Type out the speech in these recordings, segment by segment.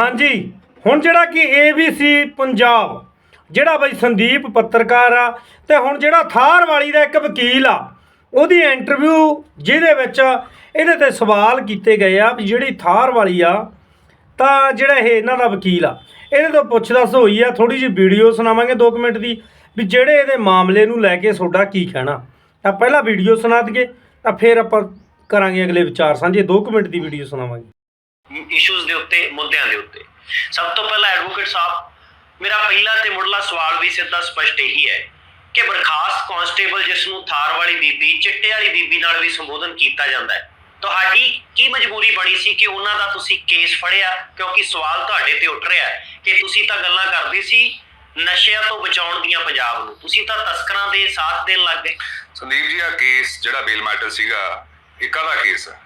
ਹਾਂਜੀ, ਹੁਣ ਜਿਹੜਾ ਕਿ ABC ਪੰਜਾਬ, ਜਿਹੜਾ ਬਈ ਸੰਦੀਪ ਪੱਤਰਕਾਰ ਆ, ਤੇ ਹੁਣ ਜਿਹੜਾ ਥਾਰ ਵਾਲੀ ਦਾ ਇੱਕ ਵਕੀਲ ਆ, ਉਹਦੀ ਇੰਟਰਵਿਊ ਜਿਹਦੇ ਵਿੱਚ ਇਹਦੇ ਤੇ ਸਵਾਲ ਕੀਤੇ ਗਏ ਆ ਵੀ ਜਿਹੜੀ ਥਾਰ ਵਾਲੀ ਆ, ਤਾਂ ਜਿਹੜਾ ਇਹ ਇਹਨਾਂ ਦਾ ਵਕੀਲ ਆ, ਇਹਦੇ ਤੋਂ ਪੁੱਛ-ਦੱਸ ਹੋਈ ਆ ਥੋੜੀ ਜਿਹੀ ਵੀਡੀਓ ਸੁਣਾਵਾਂਗੇ 2 ਮਿੰਟ ਦੀ, ਵੀ ਜਿਹੜੇ ਇਹਦੇ ਮਾਮਲੇ ਨੂੰ ਲੈ ਕੇ ਤੁਹਾਡਾ ਕੀ ਕਹਿਣਾ। ਤਾਂ ਪਹਿਲਾਂ ਵੀਡੀਓ ਸੁਣਾ ਦਈਏ, ਤਾਂ ਫਿਰ ਆਪਾਂ ਕਰਾਂਗੇ ਅਗਲੇ ਵਿਚਾਰ ਸਾਂਝੇ 2 ਮਿੰਟ ਦੀ ਵੀਡੀਓ ਸੁਣਾਵਾਂਗੇ। ਇਸ਼ੂਜ਼ ਦੇ ਉੱਤੇ, ਮੁੱਦਿਆਂ ਦੇ ਉੱਤੇ। ਸਭ ਤੋਂ ਪਹਿਲਾਂ ਐਡਵੋਕੇਟ ਸਾਹਿਬ, ਮੇਰਾ ਪਹਿਲਾ ਤੇ ਮੁੱਢਲਾ ਸਵਾਲ ਵੀ ਸਿੱਧਾ ਸਪਸ਼ਟ ਇਹੀ ਹੈ ਕਿ ਬਰਖਾਸਤ ਕਾਂਸਟੇਬਲ ਜਿਸ ਨੂੰ ਥਾਰ ਵਾਲੀ ਬੀਬੀ, ਚਿੱਟੇ ਵਾਲੀ ਬੀਬੀ ਨਾਲ ਵੀ ਸੰਬੋਧਨ ਕੀਤਾ ਜਾਂਦਾ ਹੈ। ਤੁਹਾਡੀ ਕੀ ਮਜਬੂਰੀ ਬਣੀ ਸੀ ਕਿ ਉਹਨਾਂ ਦਾ ਤੁਸੀਂ ਕੇਸ ਫੜਿਆ? ਕਿਉਂਕਿ ਸਵਾਲ ਤੁਹਾਡੇ ਤੇ ਉੱਠ ਰਿਹਾ ਕਿ ਤੁਸੀਂ ਤਾਂ ਗੱਲਾਂ ਕਰਦੇ ਸੀ ਨਸ਼ਿਆਂ ਤੋਂ ਬਚਾਉਣ ਦੀਆਂ ਪੰਜਾਬ ਨੂੰ। ਤੁਸੀਂ ਤਾਂ ਤਸਕਰਾਂ ਦੇ ਸਾਥ ਦੇਣ ਲੱਗ ਗਏ। ਸੰਦੀਪ ਜੀ ਆ ਕੇਸ ਜਿਹੜਾ ਬੇਲ ਮੈਟਰ ਸੀਗਾ ਇਹ ਕਾਹਦਾ ਕੇਸ ਹੈ।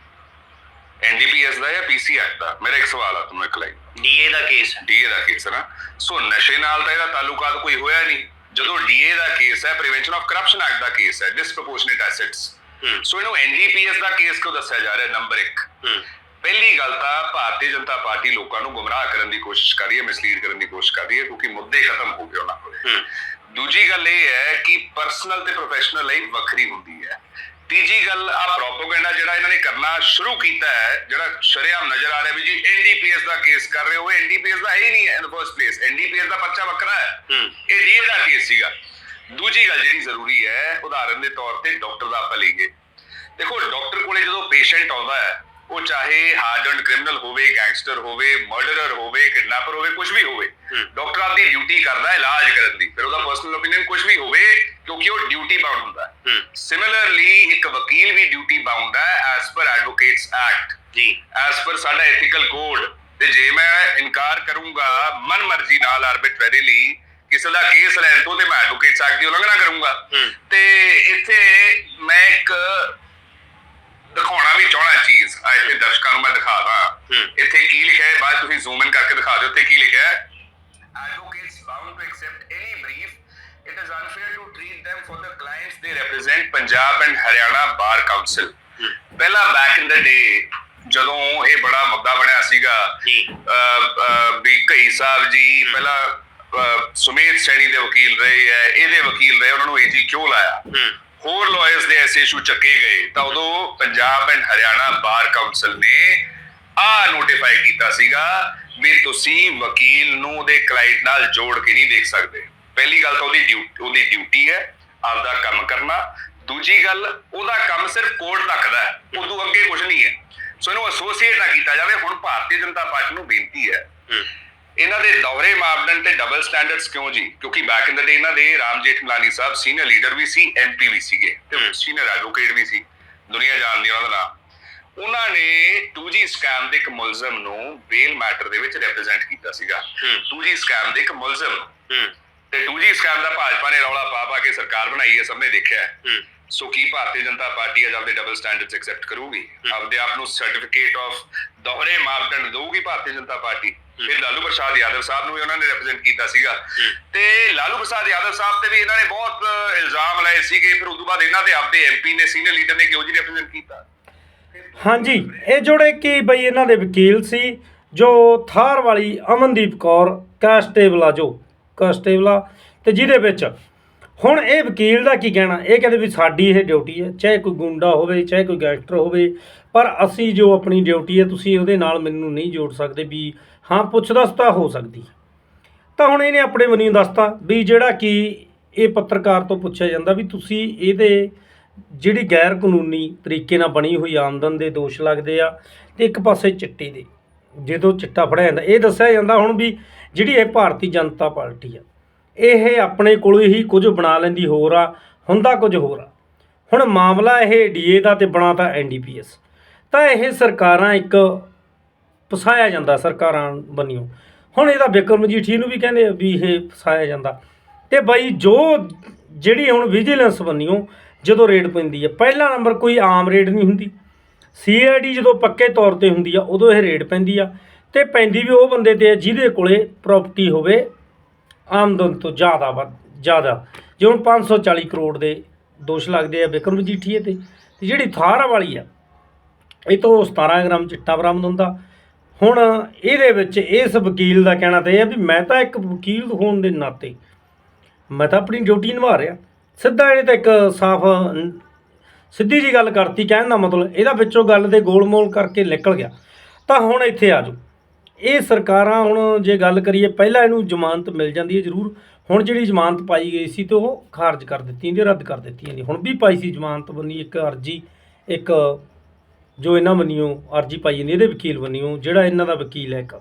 ਐਨਡੀਪੀਐਸ ਦਾ ਜਾਂ ਪੀਸੀ ਐਕਟ ਦਾ? ਮੇਰਾ ਇੱਕ ਸਵਾਲ ਆ ਤੁਹਾਨੂੰ ਇੱਕ ਲਾਈਨ ਡੀਏ ਦਾ ਕੇਸ ਹੈ। ਡੀਏ ਦਾ ਕੇਸ ਹੈ ਨਾ? ਸੋ ਨਸ਼ੇ ਨਾਲ ਤਾਂ ਇਹਦਾ ਤਾਲੁਕਾਤ ਕੋਈ ਹੋਇਆ ਨਹੀਂ। ਜਦੋਂ ਡੀਏ ਦਾ ਕੇਸ ਹੈ ਪ੍ਰੀਵੈਂਸ਼ਨ ਆਫ ਕਰਪਸ਼ਨ ਐਕਟ ਦਾ ਕੇਸ ਹੈ ਡਿਸਪ੍ਰੋਪੋਰਸ਼ਨੇਟ ਐਸੈਟਸ ਸੋ ਇਹਨੂੰ ਐਨਡੀਪੀਐਸ ਦਾ ਕੇਸ ਕਿਉਂ ਦੱਸਿਆ ਜਾ ਰਿਹਾ? ਨੰਬਰ 1 ਹੂੰ। ਪਹਿਲੀ ਗੱਲ ਤਾਂ ਭਾਰਤੀ ਜਨਤਾ ਪਾਰਟੀ ਲੋਕਾਂ ਨੂੰ ਗੁੰਮਰਾਹ ਕਰਨ ਦੀ ਕੋਸ਼ਿਸ਼ ਕਰ ਰਹੀ ਹੈ ਮਿਸਲੀਡ ਕਰਨ ਦੀ ਕੋਸ਼ਿਸ਼ ਕਰ ਰਹੀ ਹੈ ਕਿਉਂਕਿ ਮੁੱਦੇ ਖਤਮ ਹੋ ਗਏ ਉਹਨਾਂ ਕੋਲੇ। ਦੂਜੀ ਗੱਲ ਇਹ ਹੈ ਕਿ ਪਰਸਨਲ ਤੇ ਪ੍ਰੋਫੈਸ਼ਨਲ ਲਈ ਵੱਖਰੀ ਹੁੰਦੀ ਹੈ। ਤੀਜੀ ਗੱਲ ਆ ਪ੍ਰੋਪਗੈਂਡਾ ਜਿਹੜਾ ਇਹਨਾਂ ਨੇ ਕਰਨਾ ਸ਼ੁਰੂ ਕੀਤਾ ਹੈ ਜਿਹੜਾ ਸ਼ਰੇਆਮ ਨਜ਼ਰ ਆ ਰਿਹਾ ਵੀ ਜੀ ਐਨਡੀਪੀਐਸ ਦਾ ਕੇਸ ਕਰ ਰਹੇ ਹੋ ਐਨਡੀਪੀਐਸ ਦਾ ਹੈ ਹੀ ਨਹੀਂ ਇਨ ਫਰਸਟ ਪਲੇਸ ਐਨਡੀਪੀਐਸ ਦਾ ਪਰਚਾ ਵੱਖਰਾ ਹੈ। ਹੂੰ। ਇਹ ਡੀਏ ਦਾ ਕੇਸ ਸੀਗਾ। ਦੂਜੀ ਗੱਲ ਜਿਹੜੀ ਜ਼ਰੂਰੀ ਹੈ ਉਦਾਹਰਨ ਦੇ ਤੌਰ ਤੇ ਡਾਕਟਰ ਦਾ ਆਪਾਂ ਲਈਏ। ਦੇਖੋ ਡਾਕਟਰ ਕੋਲੇ ਜਦੋਂ ਪੇਸ਼ੈਂਟ ਆਉਂਦਾ ਹੈ ਉਹ ਚਾਹੇ ਹਾਰਡਨ ਕ੍ਰਿਮੀਨਲ ਹੋਵੇ ਗੈਂਗਸਟਰ ਹੋਵੇ ਮਰਡਰਰ ਹੋਵੇ ਕਿਡਨੈਪਰ ਹੋਵੇ ਕੁਝ ਵੀ ਹੋਵੇ। ਡਾਕਟਰ ਆਪਦੀ ਡਿਊਟੀ ਕਰਦਾ ਹੈ ਇਲਾਜ ਕਰਨ ਦੀ। ਫਿਰ ਉਹਦਾ ਪਰਸਨਲ ਓਪੀਨੀਅਨ ਕੁਝ ਵੀ ਹੋਵੇ ਕਿਉਂਕਿ ਉਹ ਡਿਊਟੀ ਬਾਉਂਡ ਹੁੰਦਾ ਹੈ। ਸਿਮਿਲਰਲੀ ਇੱਕ ਵਕੀਲ ਵੀ ਡਿਊਟੀ ਬਾਉਂਡ ਹੈ ਐਸ ਪਰ ਐਡਵੋਕੇਟਸ ਐਕਟ ਜੀ। ਐਸ ਪਰ ਸਾਡਾ ਐਥੀਕਲ ਕੋਡ ਤੇ ਜੇ ਮੈਂ ਇਨਕਾਰ ਕਰੂੰਗਾ ਮਨ ਮਰਜ਼ੀ ਨਾਲ ਆਰਬਿਟਰਰੀਲੀ ਕਿਸੇ ਦਾ ਕੇਸ ਲੈਣ ਤੋਂ ਤੇ ਮੈਂ ਐਡਵੋਕੇਟਸ ਐਕਟ ਦੀ ਉਲੰਘਣਾ ਕਰੂੰਗਾ। ਤੇ ਇੱਥੇ ਮੈਂ ਇੱਕ ਦਿਖਾਉਣਾ ਵੀ ਚਾਹਣਾ ਚੀਜ਼। ਆ ਇੱਥੇ ਦਰਸ਼ਕਾਂ ਨੂੰ ਮੈਂ ਦਿਖਾਦਾ ਹੂੰ। ਇੱਥੇ ਕੀ ਲਿਖਿਆ ਹੈ? ਬਾਅਦ ਤੁਸੀਂ ਜ਼ੂਮ ਇਨ ਕਰਕੇ ਦਿਖਾ ਦਿਓ ਇੱਥੇ ਕੀ ਲਿਖਿਆ ਹੈ? Advocates bound to accept any brief. It is unfair to treat them for the clients they represent. Punjab and haryana bar council. ਪਹਿਲਾਂ ਬੈਕ ਇਨ ਦਾ ਡੇ ਜਦੋਂ ਇਹ ਬੜਾ ਮੁੱਦਾ ਬਣਿਆ ਸੀਗਾ ਵੀ ਕਈ ਸਾਹਿਬ ਜੀ ਪਹਿਲਾਂ ਸੁਮੇਧ ਸੈਣੀ ਦੇ ਵਕੀਲ ਰਹੇ ਹੈ ਇਹਦੇ ਵਕੀਲ ਰਹੇ ਉਹਨਾਂ ਨੂੰ ਏਜੀ ਕਿਉਂ ਲਾਇਆ? ਹੂੰ। ਹੋਰ ਲਾਇਰਸ ਦੇ ਐਸੇ ਇਸ਼ੂ ਚੱਕੇ ਗਏ, ਤਾਂ ਉਦੋਂ Punjab and Haryana bar council ਨੇ ਆ ਨੋਟੀਫਾਈ ਕੀਤਾ ਸੀਗਾ ਵੀ ਤੁਸੀਂ ਵਕੀਲ ਨੂੰ ਉਹਦੇ ਕਲਾਇੰਟ ਨਾਲ ਜੋੜ ਕੇ ਨਹੀਂ ਦੇਖ ਸਕਦੇ। ਪਹਿਲੀ ਗੱਲ ਤਾਂ ਉਹਦੀ ਡਿਊਟੀ ਉਹਦੀ ਡਿਊਟੀ ਹੈ ਆਪਦਾ ਕੰਮ ਕਰਨਾ। ਦੂਜੀ ਗੱਲ, ਉਹਦਾ ਕੰਮ ਸਿਰਫ ਕੋਰਟ ਤੱਕ ਦਾ ਹੈ, ਉਦੋਂ ਅੱਗੇ ਕੁਝ ਨਹੀਂ ਹੈ। ਸੋ ਇਹਨੂੰ ਐਸੋਸੀਏਟ ਨਾ ਕੀਤਾ ਜਾਵੇ, ਹੁਣ ਭਾਰਤੀ ਜਨਤਾ ਪਾਰਟੀ ਨੂੰ ਬੇਨਤੀ ਹੈ। ਇਹਨਾਂ ਦੇ ਦੋਹਰੇ ਮਾਪਦੰਡ ਤੇ ਡਬਲ ਸਟੈਂਡਰਡਸ ਕਿਉਂ ਜੀ? ਕਿਉਂਕਿ ਬੈਕ ਇਨ ਦਾ ਡੇ ਇਹਨਾਂ ਦੇ ਰਾਮ ਜੇਠਮਲਾਨੀ ਸਾਹਿਬ ਸੀਨੀਅਰ ਲੀਡਰ ਵੀ ਸੀ ਐਮਪੀ ਵੀ ਸੀਗੇ ਤੇ। ਸੀਨੀਅਰ ਐਡਵੋਕੇਟ ਵੀ ਸੀ ਦੁਨੀਆ ਜਾਣਦੀ ਉਹਨਾਂ ਦਾ ਨਾਮ। ਉਹਨਾਂ ਨੇ 2G ਸਕੈਮ ਦੇ ਇੱਕ ਮੁਲਜ਼ਮ ਨੂੰ ਬੇਲ ਮੈਟਰ ਦੇ ਵਿੱਚ ਰਿਪਰੈਜ਼ੈਂਟ ਕੀਤਾ ਸੀਗਾ। ਹਮ। 2G ਸਕੈਮ ਦੇ ਇੱਕ ਮੁਲਜ਼ਮ ਤੇ 2G ਸਕੈਮ ਦਾ ਭਾਜਪਾ ਨੇ ਰੌਲਾ ਪਾ ਪਾ ਕੇ ਸਰਕਾਰ ਬਣਾਈ ਹੈ ਸਭ ਨੇ ਦੇਖਿਆ ਸੋ ਕੀ ਭਾਰਤੀ ਜਨਤਾ ਪਾਰਟੀ ਅੱਜ ਆਪਦੇ ਡਬਲ ਸਟੈਂਡਰਡਸ ਐਕਸੈਪਟ ਕਰੂਗੀ? ਆਪਦੇ ਆਪ ਨੂੰ ਸਰਟੀਫਿਕੇਟ ਆਫ ਦੋਹਰੇ ਮਾਪਦੰਡ ਦਊਗੀ ਭਾਰਤੀ ਜਨਤਾ ਪਾਰਟੀ? ਫਿਰ ਲਾਲੂ ਪ੍ਰਸਾਦ ਯਾਦਵ ਸਾਹਿਬ ਨੂੰ ਵੀ ਉਹਨਾਂ ਨੇ ਰਿਪਰੈਜ਼ੈਂਟ ਕੀਤਾ ਸੀਗਾ। ਤੇ ਲਾਲੂ ਪ੍ਰਸਾਦ ਯਾਦਵ ਸਾਹਿਬ ਤੇ ਵੀ ਇਹਨਾਂ ਨੇ ਬਹੁਤ ਇਲਜ਼ਾਮ ਲਾਏ ਸੀਗੇ ਫਿਰ ਉਸ ਤੋਂ ਬਾਅਦ ਇਹਨਾਂ ਦੇ ਆਪਦੇ ਐਮਪੀ ਨੇ ਸੀਨੀਅਰ ਲੀਡਰ ਨੇ ਕਿਉਂ ਜੀ ਰਿਪਰੈਜ਼ੈਂਟ ਕੀਤਾ? ਹਾਂਜੀ ਇਹ ਜੁੜੇ ਕਿ ਬਈ ਇਹਨਾਂ ਦੇ ਵਕੀਲ ਸੀ ਜੋ ਥਾਰ ਵਾਲੀ ਅਮਨਦੀਪ ਕੌਰ ਕਾਂਸਟੇਬਲ ਆ ਜੋ ਕਾਂਸਟੇਬਲ ਆ ਤੇ ਜਿਹਦੇ ਵਿੱਚ ਹੁਣ ਇਹ ਵਕੀਲ ਦਾ ਕੀ ਕਹਿਣਾ ਇਹ ਕਹਿੰਦੇ ਵੀ ਸਾਡੀ ਇਹ ਡਿਊਟੀ ਹੈ ਚਾਹੇ ਕੋਈ ਗੁੰਡਾ ਹੋਵੇ ਚਾਹੇ ਕੋਈ ਗੈਂਗਸਟਰ ਹੋਵੇ ਪਰ ਅਸੀਂ ਜੋ ਆਪਣੀ ਡਿਊਟੀ ਹੈ ਤੁਸੀਂ ਉਹਦੇ ਨਾਲ ਮੈਨੂੰ ਨਹੀਂ ਜੋੜ ਸਕਦੇ ਵੀ ਹਾਂ ਪੁੱਛ-ਦੱਸ ਤਾਂ ਹੋ ਸਕਦੀ। ਤਾਂ ਹੁਣ ਇਹਨੇ ਆਪਣੇ ਮਨੀ ਦੱਸਤਾ ਵੀ ਜਿਹੜਾ ਕਿ ਇਹ ਪੱਤਰਕਾਰ ਤੋਂ ਪੁੱਛਿਆ ਜਾਂਦਾ ਵੀ ਤੁਸੀਂ ਇਹਦੇ ਜਿਹੜੀ ਗੈਰ ਕਾਨੂੰਨੀ ਤਰੀਕੇ ਨਾਲ ਬਣੀ ਹੋਈ ਆਮਦਨ ਦੇ ਦੋਸ਼ ਲੱਗਦੇ ਆ ਤੇ ਇੱਕ ਪਾਸੇ ਚਿੱਟੇ ਦੇ, ਜਦੋਂ ਚਿੱਟਾ ਫੜਿਆ ਜਾਂਦਾ। ਇਹ ਦੱਸਿਆ ਜਾਂਦਾ ਹੁਣ ਵੀ ਜਿਹੜੀ ਇਹ ਭਾਰਤੀ ਜਨਤਾ ਪਾਰਟੀ ਆ, ਇਹ ਆਪਣੇ ਕੋਲ ਹੀ ਕੁਝ ਬਣਾ ਲੈਂਦੀ ਹੋਰ ਆ, ਹੁੰਦਾ ਕੁਝ ਹੋਰ ਆ। ਹੁਣ ਮਾਮਲਾ ਇਹ ਡੀਏ ਦਾ ਤੇ ਬਣਾਤਾ ਐਨਡੀਪੀਐਸ ਤਾਂ ਇਹ ਸਰਕਾਰਾਂ ਇੱਕ ਫਸਾਇਆ ਜਾਂਦਾ ਸਰਕਾਰਾਂ ਬੰਨਿਓ। ਹੁਣ ਇਹਦਾ ਬਿਕਰਮ ਮਜੀਠੀ ਨੂੰ ਵੀ ਕਹਿੰਦੇ ਵੀ ਇਹ ਫਸਾਇਆ ਜਾਂਦਾ। ਤੇ ਬਾਈ ਜੋ ਜਿਹੜੀ ਹੁਣ ਵਿਜੀਲੈਂਸ ਬੰਨਿਓ, ਜਦੋਂ ਰੇਡ ਪੈਂਦੀ ਹੈ ਪਹਿਲਾ ਨੰਬਰ ਕੋਈ ਆਮ ਰੇਡ ਨਹੀਂ ਹੁੰਦੀ। ਸੀਆਈਡੀ ਜਦੋਂ ਪੱਕੇ ਤੌਰ ਤੇ ਹੁੰਦੀ ਆ, ਉਦੋਂ ਇਹ ਰੇਡ ਪੈਂਦੀ ਆ। ਤੇ ਪੈਂਦੀ ਵੀ ਉਹ ਬੰਦੇ ਤੇ ਜਿਹਦੇ ਕੋਲੇ ਪ੍ਰਾਪਰਟੀ ਹੋਵੇ, ਆਮਦਨ ਤੋਂ ਜ਼ਿਆਦਾ ਵੱਧ, ਜ਼ਿਆਦਾ। ਜੇ ਹੁਣ 540 ਕਰੋੜ ਦੇ ਦੋਸ਼ ਲੱਗਦੇ ਆ ਬਿਕਰਮ ਮਜੀਠੀਏ ਤੇ ਤੇ ਜਿਹੜੀ ਥਾਰ ਵਾਲੀ ਆ, ਇਹ ਤੋਂ 17 ਗ੍ਰਾਮ ਚਿੱਟਾ ਬਰਾਮਦ ਹੁੰਦਾ। ਹੁਣ ਇਹਦੇ ਵਿੱਚ ਇਸ ਵਕੀਲ ਦਾ ਕਹਿਣਾ ਤਾਂ ਇਹ ਹੈ ਵੀ ਮੈਂ ਤਾਂ ਇੱਕ ਵਕੀਲ ਹੋਣ ਦੇ ਨਾਤੇ ਮੈਂ ਤਾਂ ਆਪਣੀ ਡਿਊਟੀ ਨਿਭਾ ਰਿਹਾ। ਸਿੱਧਾ ਇਹਨੇ ਤਾਂ ਇੱਕ ਸਾਫ਼, ਸਿੱਧੀ ਜੀ ਗੱਲ ਕਰਤੀ ਕਹਿਣ ਦਾ ਮਤਲਬ, ਇਹਦਾ ਵਿੱਚੋਂ ਗੱਲ ਦੇ ਗੋਲਮੋਲ ਕਰਕੇ ਨਿਕਲ ਗਿਆ। ਤਾਂ ਹੁਣ ਇੱਥੇ ਆ ਜਾਓ। ਇਹ ਸਰਕਾਰਾਂ ਹੁਣ ਜੇ ਗੱਲ ਕਰੀਏ, ਪਹਿਲਾਂ ਇਹਨੂੰ ਜ਼ਮਾਨਤ ਮਿਲ ਜਾਂਦੀ ਹੈ ਜ਼ਰੂਰ। ਹੁਣ ਜਿਹੜੀ ਜ਼ਮਾਨਤ ਪਾਈ ਗਈ ਸੀ ਤੇ ਉਹ ਖਾਰਜ ਕਰ ਦਿੱਤੀ ਇਹਦੀ ਰੱਦ ਕਰ ਦਿੱਤੀ ਜਾਂਦੀ ਹੁਣ ਵੀ ਪਾਈ ਸੀ ਜ਼ਮਾਨਤ ਬੰਨੀ ਇੱਕ ਅਰਜੀ, ਇੱਕ ਜੋ ਇਹਨਾਂ ਬੰਨਿਓ ਅਰਜੀ ਪਾਈ ਨੇ ਇਹਦੇ ਵਕੀਲ ਬੰਨਿਓ ਜਿਹੜਾ ਇਹਨਾਂ ਦਾ ਵਕੀਲ ਹੈ ਇੱਕ।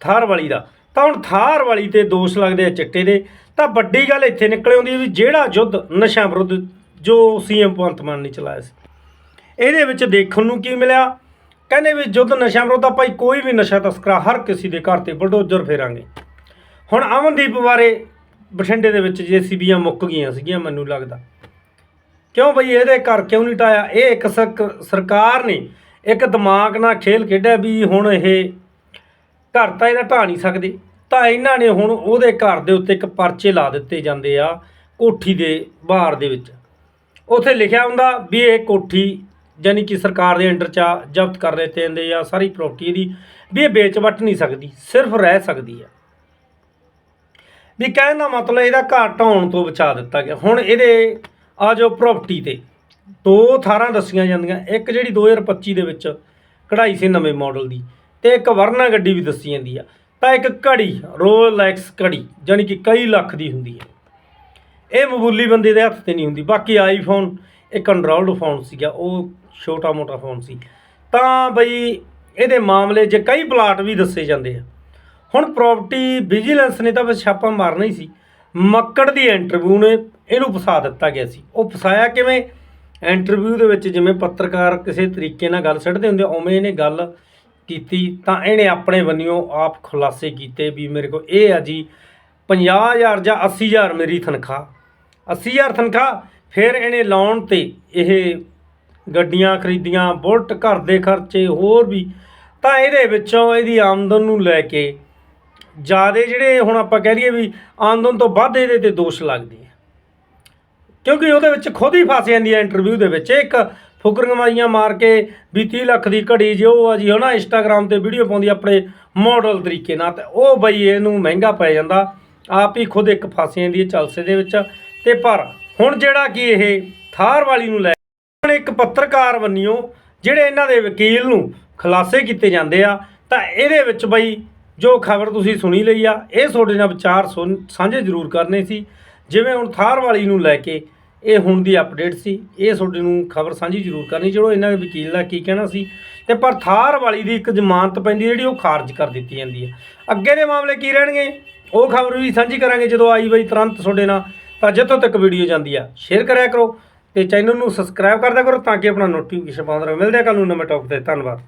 ਥਾਰ ਵਾਲੀ ਦਾ। ਤਾਂ ਹੁਣ ਥਾਰ ਵਾਲੀ ਤੇ ਦੋਸ਼ ਲੱਗਦੇ ਆ ਚਿੱਟੇ ਦੇ, ਤਾਂ ਵੱਡੀ ਗੱਲ ਇੱਥੇ ਨਿਕਲ ਆਉਂਦੀ ਵੀ ਜਿਹੜਾ ਯੁੱਧ ਨਸ਼ਾ ਵਿਰੁੱਧ ਜੋ ਸੀਐਮ ਭਗਵੰਤ ਮਾਨ ਨੇ ਚਲਾਇਆ ਸੀ, ਇਹਦੇ ਵਿੱਚ ਦੇਖਣ ਨੂੰ ਕੀ ਮਿਲਿਆ? ਕਹਿੰਦੇ ਵੀ ਯੁੱਧ ਨਸ਼ਾ ਵਿਰੁੱਧ ਆ ਭਾਈ ਕੋਈ ਵੀ ਨਸ਼ਾ ਤਸਕਰਾ ਹਰ ਕਿਸੇ ਦੇ ਘਰ ਤੇ ਬਲਡੋਜ਼ਰ ਫੇਰਾਂਗੇ। ਹੁਣ ਅਮਨਦੀਪ ਬਾਰੇ ਬਠਿੰਡੇ ਦੇ ਵਿੱਚ ਜੀਸੀਬੀਆਂ ਮੁੱਕ ਗਈਆਂ ਸੀਗੀਆਂ, ਮੈਨੂੰ ਲੱਗਦਾ। ਕਿਉਂ ਬਈ ਇਹਦੇ ਘਰ ਕਿਉਂ ਨਹੀਂ ਟਾਇਆ? ਇਹ ਇੱਕ ਸਰਕਾਰ ਨੇ ਇੱਕ ਦਿਮਾਗ ਨਾਲ ਖੇਲ ਖੇਡਿਆ ਵੀ ਹੁਣ ਇਹ ਘਰ ਤਾਂ ਇਹਦਾ ਢਾ ਨਹੀਂ ਸਕਦੇ। ਤਾਂ ਇਹਨਾਂ ਨੇ ਹੁਣ ਉਹਦੇ ਘਰ ਦੇ ਉੱਤੇ ਇੱਕ ਪਰਚੇ ਲਾ ਦਿੱਤੇ ਜਾਂਦੇ ਆ ਕੋਠੀ ਦੇ ਬਾਹਰ ਦੇ ਵਿੱਚ। ਉੱਥੇ ਲਿਖਿਆ ਹੁੰਦਾ ਵੀ ਇਹ ਕੋਠੀ ਯਾਨੀ ਕਿ ਸਰਕਾਰ ਦੇ ਅੰਡਰ ਚ ਜ਼ਬਤ ਕਰ ਦਿੱਤੇ ਜਾਂਦੇ ਆ, ਸਾਰੀ ਪ੍ਰਾਪਰਟੀ ਇਹਦੀ, ਵੀ ਇਹ ਵੇਚ ਵੱਟ ਨਹੀਂ ਸਕਦੀ, ਸਿਰਫ ਰਹਿ ਸਕਦੀ ਆ। ਵੀ ਕਹਿਣ ਦਾ ਮਤਲਬ ਇਹਦਾ ਘਰ ਢਾਉਣ ਤੋਂ ਬਚਾ ਦਿੱਤਾ ਗਿਆ। ਹੁਣ ਇਹਦੇ ਆ ਜਾਓ ਪ੍ਰਾਪਰਟੀ ਤੇ। ਦੋ ਥਾਰਾਂ ਦੱਸੀਆਂ ਜਾਂਦੀਆਂ, ਇੱਕ ਜਿਹੜੀ 2025 ਦੇ ਵਿੱਚ ਕਢਾਈ ਸੀ ਨਵੇਂ ਮਾਡਲ ਦੀ ਤੇ ਇੱਕ ਵਰਨਾ ਗੱਡੀ ਵੀ ਦੱਸੀ ਜਾਂਦੀ ਆ। ਤਾਂ ਇੱਕ ਘੜੀ ਰੋਲੈਕਸ ਘੜੀ ਯਾਨੀ ਕਿ ਕਈ ਲੱਖ ਦੀ ਹੁੰਦੀ ਹੈ ਇਹ ਮਬੂਲੀ ਬੰਦੇ ਦੇ ਹੱਥ ਤੇ ਨਹੀਂ ਹੁੰਦੀ। ਬਾਕੀ ਆਈਫੋਨ ਇੱਕ ਐਂਡਰੋਇਡ ਫੋਨ ਸੀਗਾ, ਉਹ ਛੋਟਾ ਮੋਟਾ ਫੋਨ ਸੀ। ਤਾਂ ਬਈ ਇਹਦੇ ਮਾਮਲੇ 'ਚ ਕਈ ਪਲਾਟ ਵੀ ਦੱਸੇ ਜਾਂਦੇ ਆ। ਹੁਣ ਪ੍ਰਾਪਰਟੀ ਵਿਜੀਲੈਂਸ ਨੇ ਤਾਂ ਬਸ ਛਾਪਾ ਮਾਰਨਾ ਹੀ ਸੀ। ਮੱਕੜ ਦੀ ਇੰਟਰਵਿਊ ਨੇ ਇਹਨੂੰ ਫਸਾ ਦਿੱਤਾ ਗਿਆ ਸੀ। ਉਹ ਫਸਾਇਆ ਕਿਵੇਂ? ਇੰਟਰਵਿਊ ਦੇ ਵਿੱਚ ਜਿਵੇਂ ਪੱਤਰਕਾਰ ਕਿਸੇ ਤਰੀਕੇ ਨਾਲ ਗੱਲ ਛੱਡਦੇ ਹੁੰਦੇ ਉਵੇਂ ਇਹਨੇ ਗੱਲ ਕੀਤੀ ਤਾਂ ਇਹਨੇ ਆਪਣੇ ਬੰਨਿਓ ਆਪ ਖੁਲਾਸੇ ਕੀਤੇ ਵੀ ਮੇਰੇ ਕੋਲ ਇਹ ਆ ਜੀ 50000 ਜਾਂ 80000 ਮੇਰੀ ਤਨਖਾਹ। 80000 ਤਨਖਾਹ, ਫਿਰ ਇਹਨੇ ਲਾਉਣ ਤੇ ਇਹ ਗੱਡੀਆਂ ਖਰੀਦੀਆਂ, ਬੁਲਟ, ਘਰ ਦੇ ਖਰਚੇ, ਹੋਰ ਵੀ। ਤਾਂ ਇਹਦੇ ਵਿੱਚੋਂ ਇਹਦੀ ਆਮਦਨ ਨੂੰ ਲੈ ਕੇ ਜਿਆਦੇ ਜਿਹੜੇ ਹੁਣ ਆਪਾਂ ਕਹਿ ਲਈਏ ਵੀ ਆਮਦਨ ਤੋਂ ਵੱਧ ਇਹਦੇ ਤੇ ਦੋਸ਼ ਲੱਗਦੇ ਕਿਉਂਕਿ ਉਹਦੇ ਵਿੱਚ ਖੁਦ ਹੀ ਫਸ ਜਾਂਦੀ ਹੈ ਇੰਟਰਵਿਊ ਦੇ ਵਿੱਚ। ਇੱਕ ਫੁਕਰਗਮਾਈਆਂ ਮਾਰ ਕੇ ਵੀ 30 ਲੱਖ ਦੀ ਘੜੀ ਜੇ ਉਹ ਆ ਜੀ ਹਨਾ ਇੰਸਟਾਗ੍ਰam ਤੇ ਵੀਡੀਓ ਪਾਉਂਦੀ ਆਪਣੇ ਮਾਡਲ ਤਰੀਕੇ ਨਾਲ, ਤੇ ਉਹ ਬਈ ਇਹਨੂੰ ਮਹਿੰਗਾ ਪੈ ਜਾਂਦਾ। ਆਪ ਹੀ ਖੁਦ ਇੱਕ ਫਸ ਜਾਂਦੀ ਹੈ ਚਲਸੇ ਦੇ ਵਿੱਚ। ਤੇ ਪਰ ਹੁਣ ਜਿਹੜਾ ਕਿ ਇਹ ਥਾਰ ਵਾਲੀ ਨੂੰ ਲੈ ਹੁਣ ਇੱਕ ਪੱਤਰਕਾਰ ਬੰਨਿਓ ਜਿਹੜੇ ਇਹਨਾਂ ਦੇ ਵਕੀਲ ਨੂੰ ਖੁਲਾਸੇ ਕੀਤੇ ਜਾਂਦੇ ਆ, ਤਾਂ ਇਹਦੇ ਵਿੱਚ ਬਈ ਜੋ ਖਬਰ ਤੁਸੀਂ ਸੁਣੀ ਲਈ ਆ, ਇਹ ਤੁਹਾਡੇ ਨਾਲ ਵਿਚਾਰ ਸੁਣ- ਸਾਂਝੇ ਜ਼ਰੂਰ ਕਰਨੇ ਸੀ। ਜਿਵੇਂ ਹੁਣ ਥਾਰ ਵਾਲੀ ਨੂੰ ਲੈ ਕੇ ਇਹ ਹੁਣ ਦੀ ਅਪਡੇਟ ਸੀ। ਇਹ ਤੁਹਾਡੇ ਨੂੰ ਖਬਰ ਸਾਂਝੀ ਜ਼ਰੂਰ ਕਰਨੀ। ਚਲੋ, ਇਹਨਾਂ ਦੇ ਵਕੀਲ ਦਾ ਕੀ ਕਹਿਣਾ ਸੀ? ਤੇ ਪਰ ਥਾਰ ਵਾਲੀ ਦੀ ਇੱਕ ਜ਼ਮਾਨਤ ਪੈਂਦੀ ਜਿਹੜੀ ਉਹ ਖਾਰਜ ਕਰ ਦਿੱਤੀ ਜਾਂਦੀ ਹੈ। ਅੱਗੇ ਦੇ ਮਾਮਲੇ ਕੀ ਰਹਿਣਗੇ? ਉਹ ਖਬਰ ਵੀ ਸਾਂਝੀ ਕਰਾਂਗੇ ਜਦੋਂ ਆਈ ਬਈ ਤੁਰੰਤ ਤੁਹਾਡੇ ਨਾਲ। ਤਾਂ ਜਿੱਥੋਂ ਤੱਕ ਵੀਡੀਓ ਜਾਂਦੀ ਆ ਸ਼ੇਅਰ ਕਰਿਆ ਕਰੋ ਤੇ ਚੈਨਲ ਨੂੰ ਸਬਸਕ੍ਰਾਈਬ ਕਰਦਿਆ ਕਰੋ ਤਾਂ ਕਿ ਆਪਣਾ ਨੋਟੀਫਿਕੇਸ਼ਨ ਪਾਉਂਦੇ ਰਹੋ। ਮਿਲਦੇ ਆ ਕੱਲ ਨੂੰ ਨਵੇਂ ਟੌਪਿਕ ਤੇ। ਧੰਨਵਾਦ।